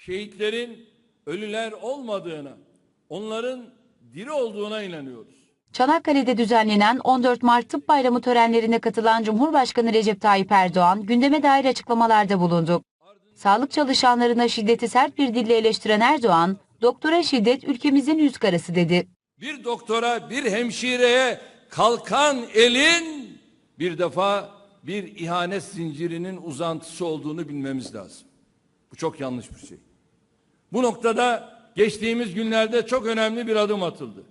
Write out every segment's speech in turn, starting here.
şehitlerin ölüler olmadığına, onların diri olduğuna inanıyoruz. Çanakkale'de düzenlenen 14 Mart Tıp Bayramı törenlerine katılan Cumhurbaşkanı Recep Tayyip Erdoğan gündeme dair açıklamalarda bulundu. Sağlık çalışanlarına şiddeti sert bir dille eleştiren Erdoğan, doktora şiddet ülkemizin yüz karası dedi. Bir doktora, bir hemşireye kalkan elin bir defa bir ihanet zincirinin uzantısı olduğunu bilmemiz lazım. Bu çok yanlış bir şey. Bu noktada geçtiğimiz günlerde çok önemli bir adım atıldı.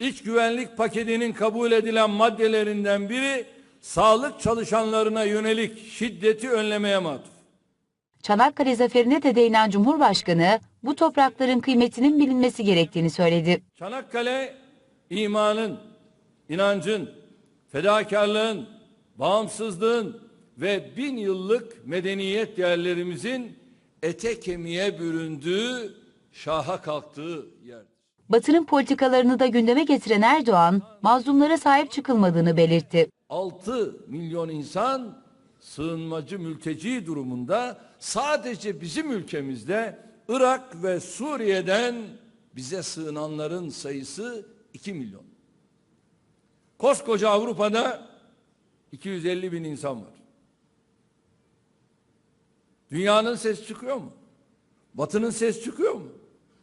İç güvenlik paketinin kabul edilen maddelerinden biri sağlık çalışanlarına yönelik şiddeti önlemeye matuf. Çanakkale zaferine de değinen Cumhurbaşkanı, bu toprakların kıymetinin bilinmesi gerektiğini söyledi. Çanakkale imanın, inancın, fedakarlığın, bağımsızlığın ve bin yıllık medeniyet değerlerimizin ete kemiğe büründüğü, şaha kalktığı yerdir. Batı'nın politikalarını da gündeme getiren Erdoğan, mazlumlara sahip çıkılmadığını belirtti. 6 milyon insan sığınmacı mülteci durumunda sadece bizim ülkemizde Irak ve Suriye'den bize sığınanların sayısı 2 milyon. Koskoca Avrupa'da 250 bin insan var. Dünyanın ses çıkıyor mu? Batının ses çıkıyor mu?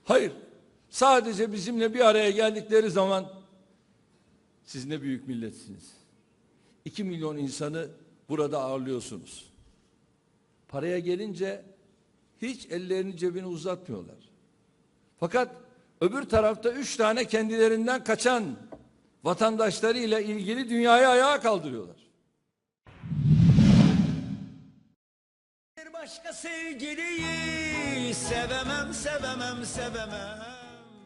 Hayır. Sadece bizimle bir araya geldikleri zaman siz ne büyük milletsiniz. 2 milyon insanı burada ağırlıyorsunuz. Paraya gelince hiç ellerini cebine uzatmıyorlar. Fakat öbür tarafta üç tane kendilerinden kaçan vatandaşlarıyla ilgili dünyayı ayağa kaldırıyorlar. Sevgiliyi sevemem sevemem sevemem.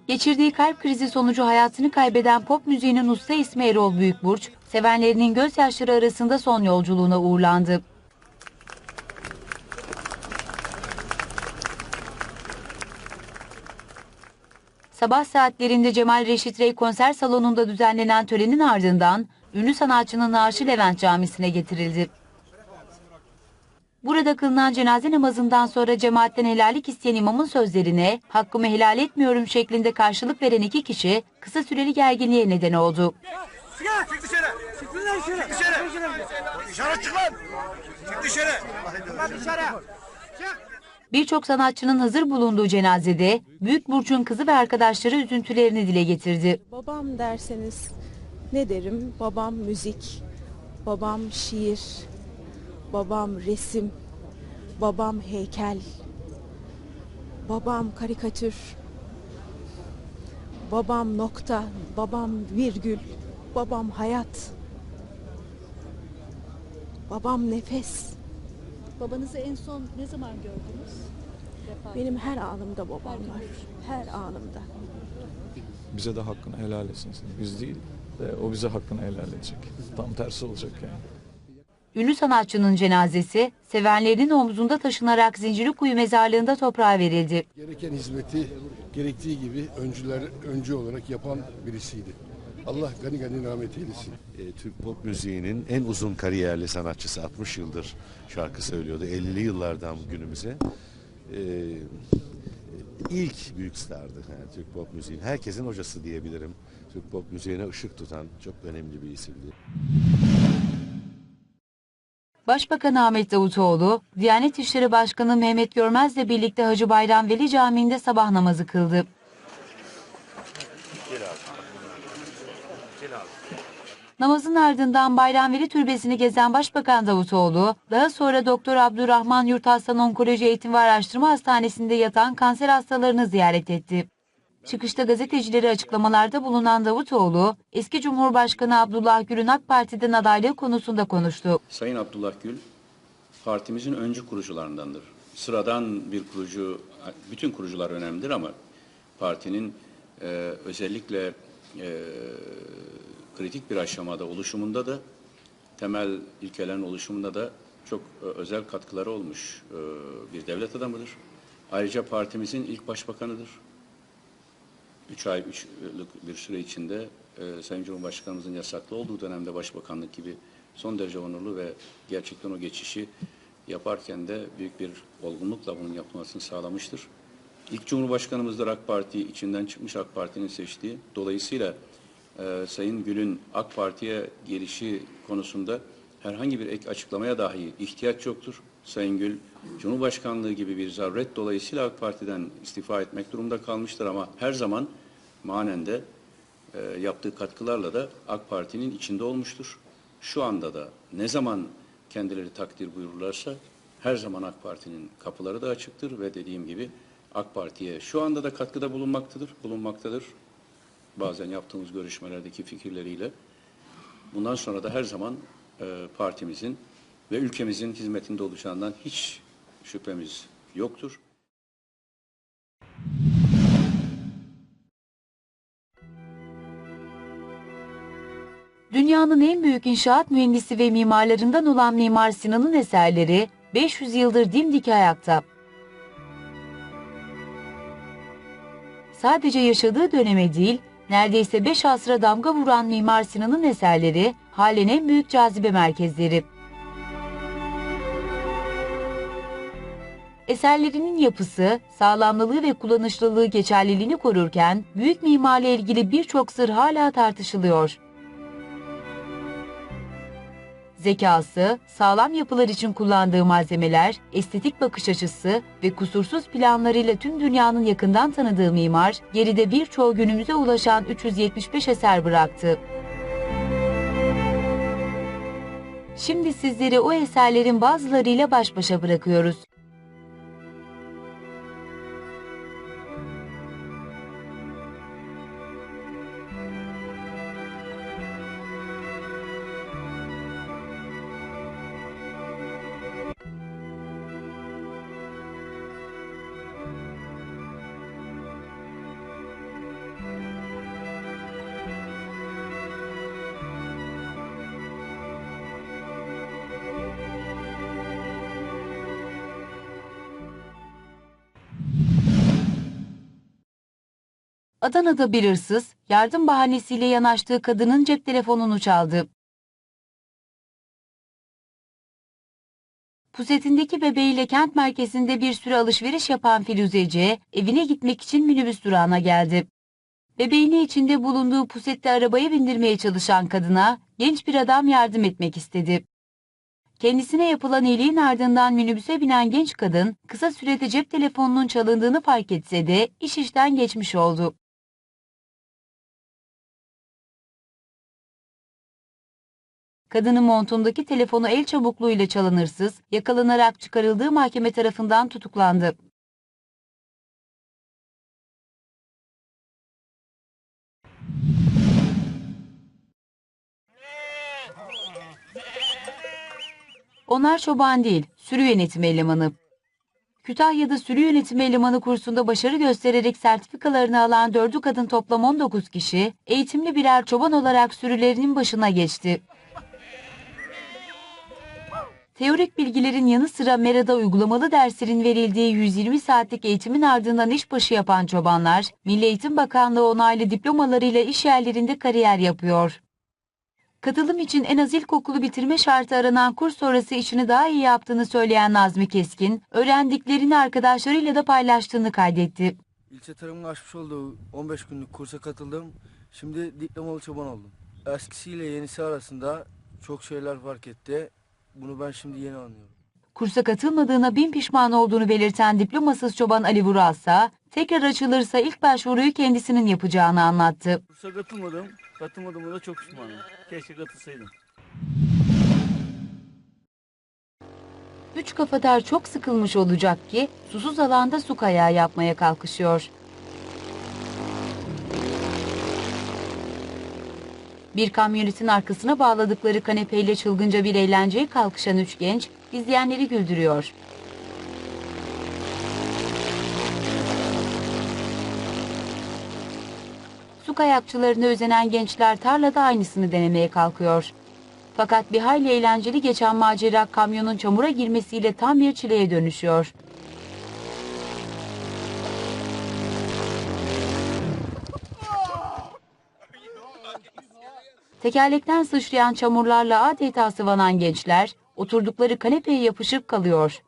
Geçirdiği kalp krizi sonucu hayatını kaybeden pop müziğinin usta ismi Erol Büyükburç, sevenlerinin gözyaşları arasında son yolculuğuna uğurlandı. Sabah saatlerinde Cemal Reşit Rey konser salonunda düzenlenen törenin ardından ünlü sanatçının naaşı Levent Camisi'ne getirildi. Burada kılınan cenaze namazından sonra cemaatten helallik isteyen imamın sözlerine hakkımı helal etmiyorum şeklinde karşılık veren iki kişi kısa süreli gerginliğe neden oldu. Çık dışarı. Çık lan dışarı. Çık dışarı. Dışarı çık lan. Çık dışarı. Çık dışarı. Birçok sanatçının hazır bulunduğu cenazede Büyük Burç'un kızı ve arkadaşları üzüntülerini dile getirdi. Babam derseniz ne derim? Babam müzik, babam şiir, babam resim, babam heykel, babam karikatür, babam nokta, babam virgül, babam hayat, babam nefes. Babanızı en son ne zaman gördünüz? Vefat Benim her anımda babam var. Her anımda. bize de hakkını helal etsin. Biz değil de o bize hakkını helal edecek. Tam tersi olacak yani. Ünlü sanatçının cenazesi sevenlerinin omzunda taşınarak Zincirlikuyu mezarlığında toprağa verildi. Gereken hizmeti gerektiği gibi öncüler öncü olarak yapan birisiydi. Allah gani gani rahmet eylesin. E, Türk pop müziğinin en uzun kariyerli sanatçısı 60 yıldır şarkı söylüyordu. 50'li yıllardan günümüze. E, ilk büyük stardı yani Türk pop müziğin. Herkesin hocası diyebilirim. Türk pop müziğine ışık tutan çok önemli bir isimdi. Başbakan Ahmet Davutoğlu, Diyanet İşleri Başkanı Mehmet Görmez'le birlikte Hacı Bayram Veli Camii'nde sabah namazı kıldı. Namazın ardından Bayramveli Türbesi'ni gezen Başbakan Davutoğlu, daha sonra Doktor Abdurrahman Yurtaslan Onkoloji Eğitim ve Araştırma Hastanesi'nde yatan kanser hastalarını ziyaret etti. Çıkışta gazetecilere açıklamalarda bulunan Davutoğlu, eski Cumhurbaşkanı Abdullah Gül'ün AK Parti'den adaylığı konusunda konuştu. Sayın Abdullah Gül partimizin öncü kurucularındandır. Sıradan bir kurucu, bütün kurucular önemlidir ama partinin e, özellikle e, kritik bir aşamada oluşumunda da temel ilkelerin oluşumunda da çok e, özel katkıları olmuş e, bir devlet adamıdır. Ayrıca partimizin ilk başbakanıdır. Üç ay, üç yıllık bir süre içinde e, Sayın Cumhurbaşkanımızın yasaklı olduğu dönemde başbakanlık gibi son derece onurlu ve gerçekten o geçişi yaparken de büyük bir olgunlukla bunun yapılmasını sağlamıştır. İlk Cumhurbaşkanımızdır AK Parti, içinden çıkmış AK Parti'nin seçtiği. Dolayısıyla e, Sayın Gül'ün AK Parti'ye gelişi konusunda herhangi bir ek açıklamaya dahi ihtiyaç yoktur. Sayın Gül, Cumhurbaşkanlığı gibi bir zaruret dolayısıyla AK Parti'den istifa etmek durumunda kalmıştır ama her zaman manen de e, yaptığı katkılarla da AK Parti'nin içinde olmuştur. Şu anda da ne zaman kendileri takdir buyururlarsa her zaman AK Parti'nin kapıları da açıktır ve dediğim gibi AK Parti'ye şu anda da katkıda bulunmaktadır, bulunmaktadır. Bazen yaptığımız görüşmelerdeki fikirleriyle. Bundan sonra da her zaman e, partimizin ve ülkemizin hizmetinde olacağından hiç şüphemiz yoktur. Dünyanın en büyük inşaat mühendisi ve mimarlarından olan Mimar Sinan'ın eserleri 500 yıldır dimdik ayakta. Sadece yaşadığı döneme değil, neredeyse 5 asra damga vuran Mimar Sinan'ın eserleri halen en büyük cazibe merkezleri. Eserlerinin yapısı, sağlamlılığı ve kullanışlılığı geçerliliğini korurken, büyük mimarla ilgili birçok sır hala tartışılıyor. Zekası, sağlam yapılar için kullandığı malzemeler, estetik bakış açısı ve kusursuz planlarıyla tüm dünyanın yakından tanıdığı mimar, geride birçoğu günümüze ulaşan 375 eser bıraktı. Şimdi sizleri o eserlerin bazılarıyla baş başa bırakıyoruz. Adana'da bir yardım bahanesiyle yanaştığı kadının cep telefonunu çaldı. Pusetindeki bebeğiyle kent merkezinde bir süre alışveriş yapan Firuzeci, evine gitmek için minibüs durağına geldi. Bebeğini içinde bulunduğu pusette arabaya bindirmeye çalışan kadına genç bir adam yardım etmek istedi. Kendisine yapılan iyiliğin ardından minibüse binen genç kadın kısa sürede cep telefonunun çalındığını fark etse de iş işten geçmiş oldu. Kadının montundaki telefonu el çabukluğuyla çalan hırsız, yakalanarak çıkarıldığı mahkeme tarafından tutuklandı. Onlar çoban değil, sürü yönetimi elemanı. Kütahya'da sürü yönetimi elemanı kursunda başarı göstererek sertifikalarını alan dördü kadın toplam 19 kişi, eğitimli birer çoban olarak sürülerinin başına geçti. Teorik bilgilerin yanı sıra Mera'da uygulamalı derslerin verildiği 120 saatlik eğitimin ardından işbaşı yapan çobanlar, Milli Eğitim Bakanlığı onaylı diplomalarıyla iş yerlerinde kariyer yapıyor. Katılım için en az ilkokulu bitirme şartı aranan kurs sonrası işini daha iyi yaptığını söyleyen Nazmi Keskin, öğrendiklerini arkadaşlarıyla da paylaştığını kaydetti. İlçe tarımın açmış olduğu 15 günlük kursa katıldım. Şimdi diplomalı çoban oldum. Eskisiyle yenisi arasında çok şeyler fark etti. Bunu ben şimdi yeni anlıyorum. Kursa katılmadığına bin pişman olduğunu belirten diplomasız çoban Ali Vuralsa, tekrar açılırsa ilk başvuruyu kendisinin yapacağını anlattı. Kursa katılmadım. Katılmadığıma da çok pişmanım. Keşke katılsaydım. Üç kafatar çok sıkılmış olacak ki susuz alanda su kayağı yapmaya kalkışıyor. Bir kamyonetin arkasına bağladıkları kanepeyle çılgınca bir eğlenceye kalkışan üç genç izleyenleri güldürüyor. Su kayakçılarına özenen gençler tarlada aynısını denemeye kalkıyor. Fakat bir hayli eğlenceli geçen macera kamyonun çamura girmesiyle tam bir çileye dönüşüyor. Tekerlekten sıçrayan çamurlarla adeta sıvanan gençler oturdukları kanepeye yapışıp kalıyor.